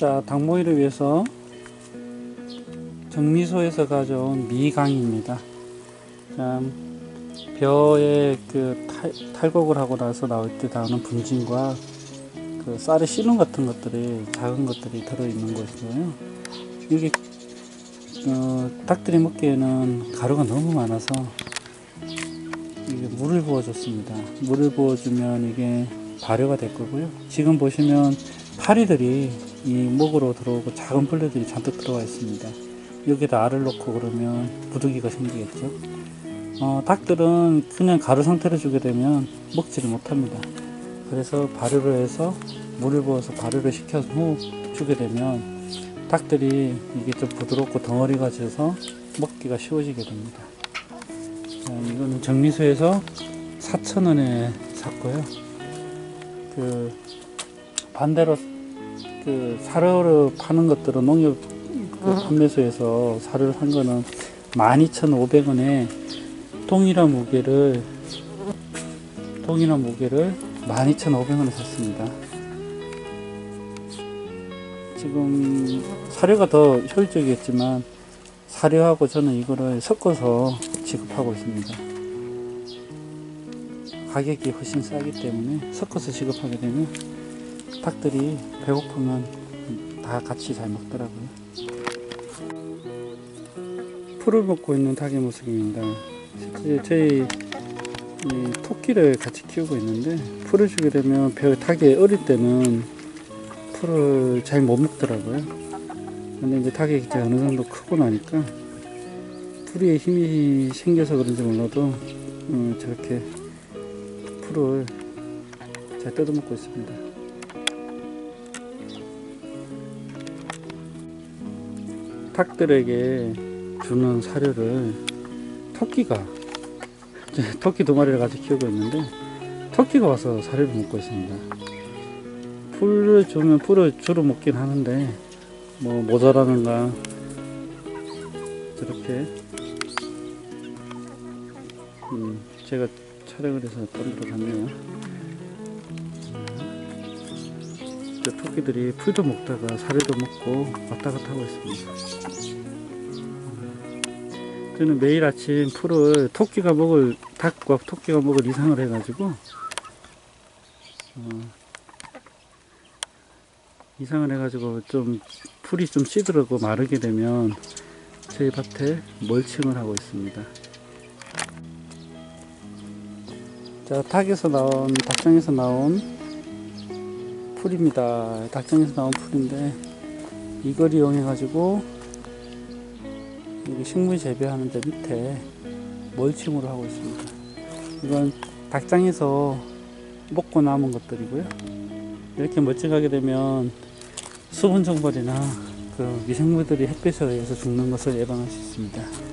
자, 닭모이를 위해서 정미소에서 가져온 미강입니다. 참, 벼에 그 탈, 탈곡을 하고 나서 나올 때 나오는 분진과 그 쌀의 씨름 같은 것들이 작은 것들이 들어있는 것이고요. 이게 어, 닭들이 먹기에는 가루가 너무 많아서 이게 물을 부어줬습니다. 물을 부어주면 이게 발효가 될 거고요. 지금 보시면 파리들이 이 목으로 들어오고 작은 벌레들이 잔뜩 들어와 있습니다. 여기다 알을 넣고 그러면 부득이가 생기겠죠. 어, 닭들은 그냥 가루 상태로 주게 되면 먹지를 못합니다. 그래서 발효를 해서 물을 부어서 발효를 시켜서 후 주게 되면 닭들이 이게 좀 부드럽고 덩어리가 져서 먹기가 쉬워지게 됩니다. 자, 이거는 정미소에서 4,000원에 샀고요. 그 반대로 그 사료를 파는 것들은 농협 그 판매소에서 사료를 한 거는 12,500원에 동일한 무게를 동일한 무게를 12,500원에 샀습니다. 지금 사료가 더 효율적이겠지만 사료하고 저는 이거를 섞어서 지급하고 있습니다. 가격이 훨씬 싸기 때문에 섞어서 지급하게 되면 닭들이 배고프면 다 같이 잘 먹더라고요. 풀을 먹고 있는 닭의 모습입니다. 실제 저희 이 토끼를 같이 키우고 있는데 풀을 주게 되면 배 닭이 어릴 때는 풀을 잘 못 먹더라고요. 근데 이제 닭이 이제 어느 정도 크고 나니까 풀에 힘이 생겨서 그런지 몰라도 어, 저렇게 풀을 잘 뜯어먹고 있습니다. 닭들에게 주는 사료를 토끼가 토끼 두 마리를 같이 키우고 있는데 토끼가 와서 사료를 먹고 있습니다. 풀을 주면 풀을 주로 먹긴 하는데 뭐 모자라는가 저렇게 음, 제가 촬영을 해서 딴 데로 갔네요. 저 토끼들이 풀도 먹다가 사료도 먹고 왔다 갔다 하고 있습니다. 저는 매일 아침 풀을 토끼가 먹을 닭과 토끼가 먹을 이상을 해가지고 어, 이상을 해가지고 좀 풀이 좀 시들고 마르게 되면 저희 밭에 멀칭을 하고 있습니다. 자, 닭에서 나온 닭장에서 나온 풀입니다. 닭장에서 나온 풀인데 이걸 이용해 가지고 식물 재배하는 데 밑에 멀칭으로 하고 있습니다. 이건 닭장에서 먹고 남은 것들이고요. 이렇게 멀칭하게 되면 수분 정벌이나 그 미생물들이 햇빛에 의해서 죽는 것을 예방할 수 있습니다.